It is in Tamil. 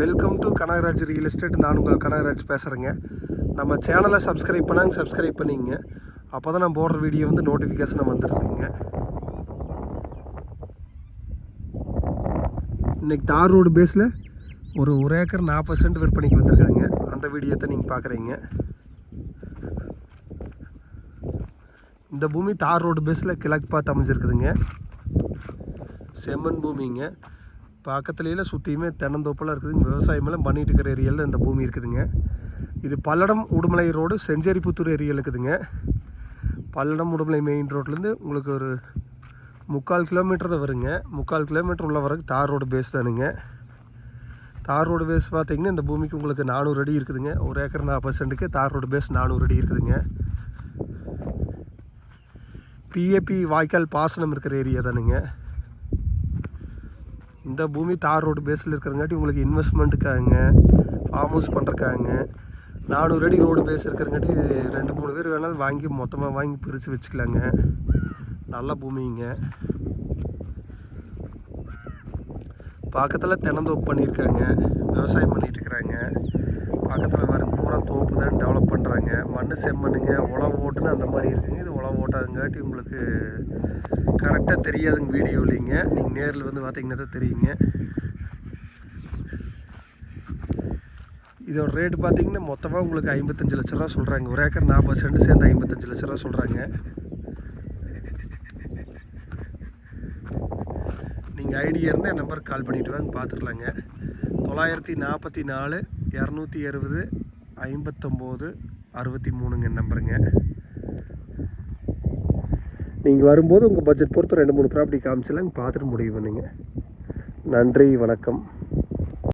Welcome to Kanagaraj real estate நான் உங்கள் கனகராஜ் பேசுகிறேங்க நம்ம சேனலை சப்ஸ்கிரைப் பண்ணாங்க சப்ஸ்கிரைப் பண்ணிங்க. அப்போ தான் நான் போடுற வீடியோ வந்து நோட்டிஃபிகேஷன் வந்துருக்குங்க. இன்றைக்கி தார் ரோடு பேஸில் ஒரு ஒரு ஏக்கர் நாற்பது சென்ட் விற்பனைக்கு வந்திருக்குதுங்க. அந்த வீடியோத்தை நீங்கள் பார்க்குறீங்க இந்த பூமி தார் ரோடு பேஸில் கிழக்கு பார்த்து அமைஞ்சிருக்குதுங்க. செம்மண் பூமிங்க. பக்கத்துலேயே சுற்றியுமே தென்னந்தோப்பெல்லாம் இருக்குதுங்க. விவசாயமெல்லாம் பண்ணிகிட்டு இருக்கிற ஏரியாவில் இந்த பூமி இருக்குதுங்க. இது பல்லடம் உடுமலை ரோடு செஞ்சேரிப்புத்தூர் ஏரியா இருக்குதுங்க. பல்லடம் உடுமலை மெயின் ரோட்லேருந்து உங்களுக்கு ஒரு முக்கால் கிலோமீட்டர் தான் வருங்க. முக்கால் கிலோமீட்டர் உள்ள வரைக்கும் தார் ரோடு பேஸ் தானுங்க. தார் ரோடு பேஸ் பார்த்திங்கன்னா இந்த பூமிக்கு உங்களுக்கு நானூறு அடி இருக்குதுங்க. ஒரு ஏக்கர் நாற்பது சென்ட்டுக்கு தார் ரோடு பேஸ் நானூறு அடி இருக்குதுங்க. பிஏபி வாய்க்கால் பாசனம் இருக்கிற ஏரியா தானுங்க. இந்த பூமி தார் ரோடு பேஸில் இருக்கிறங்காட்டி உங்களுக்கு இன்வெஸ்ட்மெண்ட்டுக்காங்க ஃபார்ம் ஹவுஸ் பண்ணுறக்காங்க நானூறு அடி ரோடு பேஸ் இருக்கிறங்காட்டி ரெண்டு மூணு பேர் வேணாலும் வாங்கி மொத்தமாக வாங்கி பிரித்து வச்சுக்கலாங்க. நல்ல பூமிங்க. பக்கத்தில் தினந்தோப்பு பண்ணியிருக்காங்க. விவசாயம் பண்ணிட்டு இருக்கிறாங்க. பக்கத்தில் வர பூரா தோப்பு தான் டெவலப் பண்ணுறாங்க மண் செம்மண்ணுங்க உழவு ஓட்டுன்னு அந்த மாதிரி இருக்குங்க. இது உழவு ஓட்டாதுங்காட்டி உங்களுக்கு கரெக்டாக தெரியாதுங்க வீடியோ இல்லைங்க. நீங்கள் நேரில் வந்து பார்த்தீங்கன்னா தான் தெரியுங்க. இதோட ரேட்டு பார்த்தீங்கன்னா மொத்தமாக உங்களுக்கு ஐம்பத்தஞ்சு லட்ச ரூபா சொல்கிறாங்க ஒரு ஏக்கர் நாற்பது சென்ட் சேர்ந்து ஐம்பத்தஞ்சு லட்ச ரூபா சொல்கிறாங்க நீங்கள் ஐடியா இருந்தால் என் நம்பருக்கு கால் பண்ணிவிட்டு வாங்க பார்த்துக்கலாங்க தொள்ளாயிரத்தி நாற்பத்தி நாலு இரநூத்தி அறுபது ஐம்பத்தொம்போது அறுபத்தி மூணுங்க நம்பருங்க. நீங்கள் வரும்போது உங்கள் பட்ஜெட் பொறுத்து ரெண்டு மூணு ப்ராப்பர்ட்டி காமிச்சிடலாங்க பார்த்துட்டு முடிவு பண்ணுங்கள் நன்றி வணக்கம்.